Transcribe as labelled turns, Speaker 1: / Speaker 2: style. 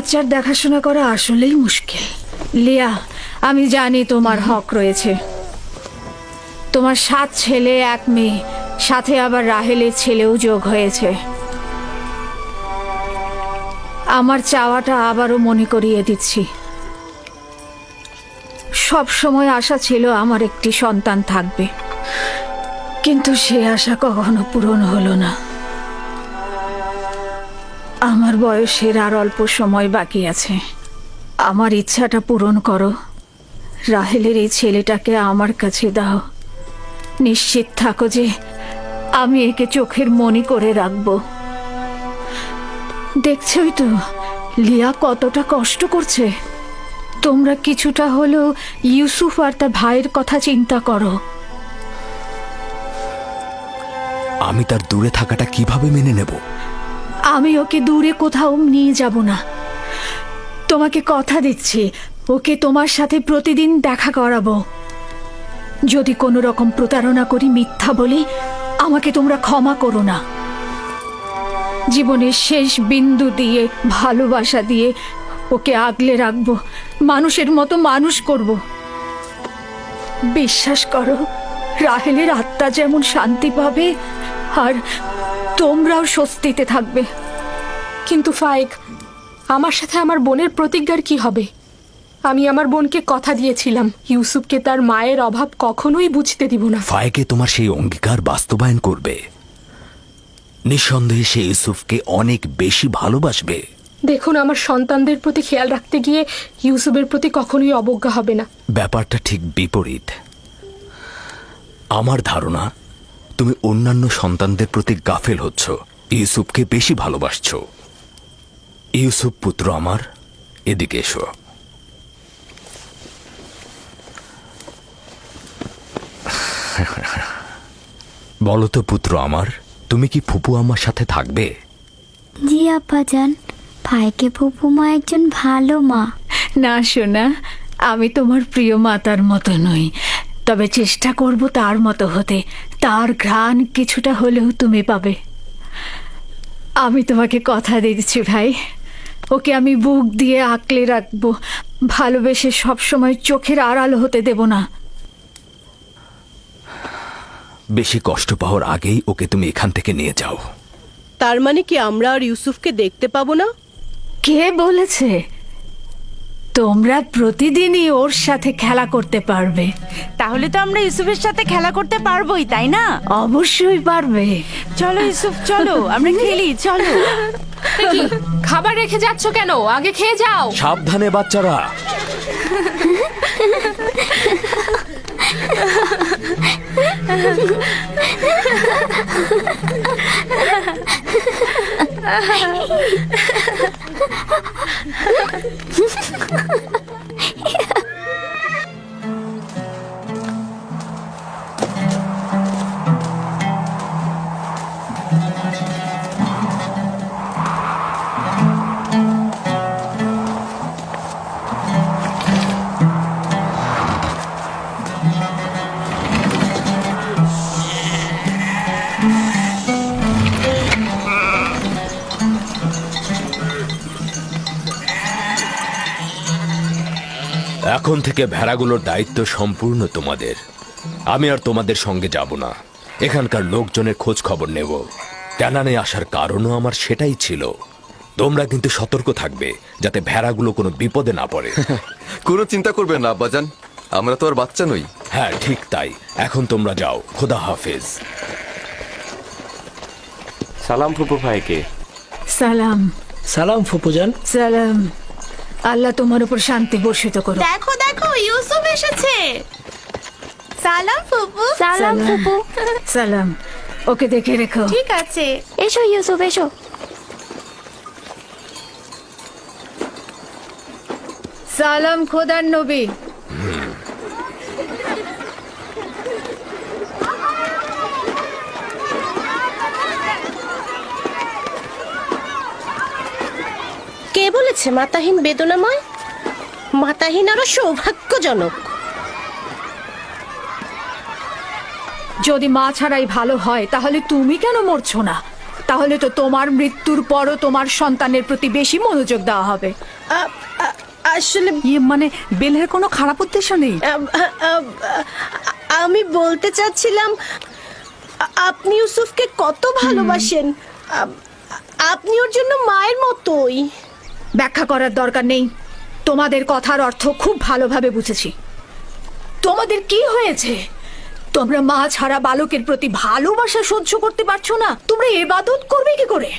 Speaker 1: বাচ্চার দেখাশোনা করা আসলেই মুশকিল। লিয়া, আমি জানি তোমার হক রয়েছে। তোমার সাত ছেলে, এক মেয়ে, সাথে আবার রাহেলের ছেলেও যোগ হয়েছে। আমার চাওয়াটা আবারও মনে করিয়ে দিচ্ছি। সব সময় আশা ছিল আমার একটি সন্তান থাকবে। কিন্তু সে আশা কখনো পূরণ হলো না। আমার বয়সের আর অল্প সময় বাকি আছে। আমার ইচ্ছাটা পূরণ করো। রাহেলের এই ছেলেটাকে আমার কাছে দাও। নিশ্চিত থাকো যে আমি একে চোখের মনি করে রাখব। দেখছই তো, লিয়া কতটা কষ্ট করছে। তোমরা কিছুটা হলেও ইউসুফ আর তার ভাইয়ের কথা চিন্তা করো।
Speaker 2: আমি তার দূরে থাকাটা কীভাবে মেনে নেব?
Speaker 1: আমি ওকে দূরে কোথাও নিয়ে যাব না। তোমাকে কথা দিচ্ছি, ওকে তোমার সাথে প্রতিদিন দেখা করাবো। যদি কোনো রকম প্রতারণা করি মিথ্যা বলি, আমাকে তোমরা ক্ষমা করো না। জীবনের শেষ বিন্দু দিয়ে, ভালোবাসা দিয়ে ওকে আগলে রাখব, মানুষের মতো মানুষ করব। বিশ্বাস করো, রাহেলের আত্মা যেমন শান্তি পাবে আর তোমরাও স্বস্তিতে থাকবে।
Speaker 3: কিন্তু ফায়েক আমার সাথে আমার বোনের প্রতিজ্ঞার কি হবে? আমি আমার বোনকে কথা দিয়েছিলাম। ইউসুফকে তার মায়ের অভাব কখনোই বুঝতে দিব না।
Speaker 2: ফায়েকে তোমার সেই অঙ্গীকার বাস্তবায়ন করবে। নিঃসন্দেহে সে ইউসুফকে অনেক বেশি ভালোবাসবে।
Speaker 3: দেখুন আমার সন্তানদের প্রতি খেয়াল রাখতে গিয়ে ইউসুফের প্রতি কখনোই অবজ্ঞা হবে না।
Speaker 2: ব্যাপারটা ঠিক বিপরীত। আমার ধারণা তুমি অন্যান্য সন্তানদের প্রতি গাফেল হচ্ছ। ইউসুফকে বেশি ভালোবাসছো। ইউসুফ পুত্র আমার এদিকে এসো। বলো তো পুত্র আমার তুমি কি ফুপু আমার সাথে থাকবে?
Speaker 4: জি আপা যান ভাইকে ফুপু মা একজন ভালো মা।
Speaker 1: না শোনা আমি তোমার প্রিয় মাতার মতো নই। তবে চেষ্টা করব তার মতো হতে। তার ঘ্রাণ কিছুটা হলেও তুমি পাবে। আমি তোমাকে কথা দিচ্ছি ভাই। ওকে আমি বুক দিয়ে আঁকলে রাখব। ভালোবেসে সবসময় চোখের আড়াল হতে দেব না।
Speaker 2: বেশি কষ্ট পাওয়ার আগেই ওকে তুমি এখান থেকে নিয়ে যাও।
Speaker 5: তার মানে কি আমরা আর ইউসুফকে দেখতে পাবো না?
Speaker 1: কে বলেছে? তোমরা প্রতিদিনই ওর সাথে খেলা করতে পারবে।
Speaker 6: তাহলে তো আমরা ইউসুফের সাথে খেলা করতে পারবোই তাই না?
Speaker 1: অবশ্যই পারবে।
Speaker 6: চলো ইউসুফ চলো আমরা খেলি চলো।
Speaker 3: কি খাবার রেখে যাচ্ছ কেন? আগে খেয়ে যাও।
Speaker 2: সাবধানে বাচ্চারা। Yeah. এখন থেকে ভেড়াগুলোর দায়িত্ব সম্পূর্ণ তোমাদের। আমি আর তোমাদের সঙ্গে যাব না। এখানকার লোকজনের খোঁজ খবর নেব। ক্যানানে আসার কারণও আমার সেটাই ছিল। তোমরা কিন্তু সতর্ক থাকবে যাতে ভেড়াগুলো কোনো বিপদে না পড়ে।
Speaker 7: কোনো চিন্তা করবে না আব্বাজান। আমরা তো আর বাচ্চা নই।
Speaker 2: হ্যাঁ ঠিক তাই। এখন তোমরা যাও। খোদা হাফেজ।
Speaker 8: সালাম ফুপু ভাইকে।
Speaker 1: সালাম।
Speaker 9: সালাম ফুপুজান।
Speaker 1: সালাম। আল্লাহ তোমার উপর শান্তি বর্ষিত করো
Speaker 6: দেখো দেখো ইউসুফ এসেছে। সালাম ফুপু।
Speaker 4: সালাম ফুপু।
Speaker 1: সালাম। ওকে দেখে রেখো।
Speaker 6: ঠিক আছে।
Speaker 4: এসো ইউসুফ এসো।
Speaker 1: সালাম খোদার নবী।
Speaker 5: কে বলেছে মাতাহীন বেদনাময়? মাতাহীন আরও সৌভাগ্যজনক।
Speaker 1: যদি মা ছাড়াই ভালো হয় তাহলে তুমি কেন মরছো না? তাহলে তো তোমার মৃত্যুর পরও তোমার সন্তানের প্রতি বেশি মনোযোগ দেওয়া হবে।
Speaker 5: আসলে
Speaker 6: ইয়ে মানে বেলের কোনো খারাপ উদ্দেশ্য নেই?
Speaker 5: আমি বলতে চাচ্ছিলাম আপনি ইউসুফকে কত ভালোবাসেন? আপনি ওর জন্য মায়ের মতোই।
Speaker 1: ব্যাখ্যা করার দরকার নেই। তোমাদের কথার অর্থ খুব ভালোভাবে বুঝেছি। তোমাদের কি হয়েছে? তোমরা মা ছাড়া বালকের প্রতি ভালোবাসা সহ্য করতে পারছ না। তোমরা এবাদত করবে কি করে?